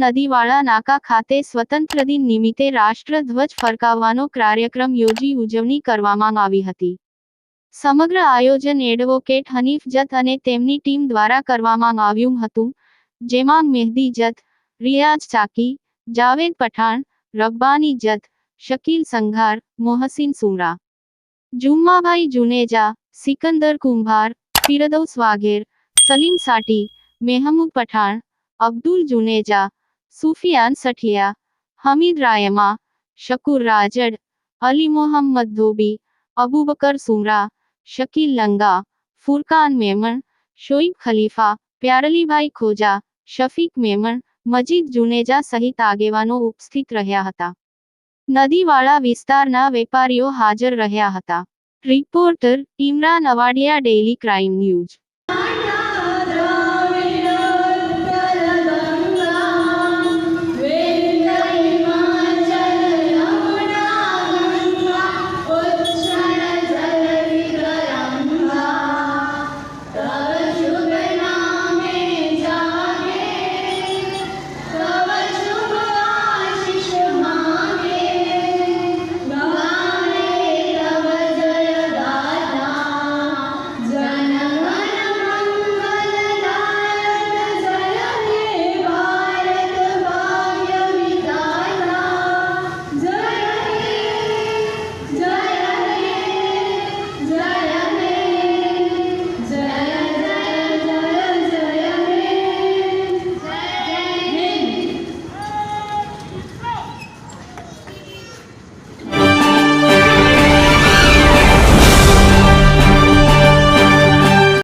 નદીવાળા નાકા ખાતે સ્વતંત્ર દિન નિમિત્તે રાષ્ટ્રધ્વજ ફરકાવવાનો કાર્યક્રમ યોજી ઉજવણી કરવામાં આવી હતી. સમગ્ર આયોજન એડવોકેટ હનીફ જત અને તેમની ટીમ દ્વારા કરવામાં આવ્યું હતું, જેમાં મેહદી જત, રિયાઝ ચાકી, જાવેદ પઠાણ, રબ્બાની જત, શકીલ સંઘાર, મોહસિન સુમરા, જુમ્માભાઈ જુનેજા, સિકંદર કુંભાર, ફિરદૌસ વાઘેર, સલીમ સાટી, મેહમૂદ પઠાણ, અબ્દુલ જુનેજા સુફિયાન સઠિયા, હમીદ રાયમા, શકુર રાજડ, અલી મોહમ્મદ ધોબી અબુબકર સુમરા, શકીલ લંગા, ફુરકાન મેમણ, શોઈબ ખલીફા, પ્યારલીભાઈ ખોજા, શફીક મેમણ, મજીદ જુનેજા સહિત આગેવાનો ઉપસ્થિત રહ્યા હતા. નદીવાળા વિસ્તારના વેપારીઓ હાજર રહ્યા હતા. Reporter Imran Awadiya daily crime news.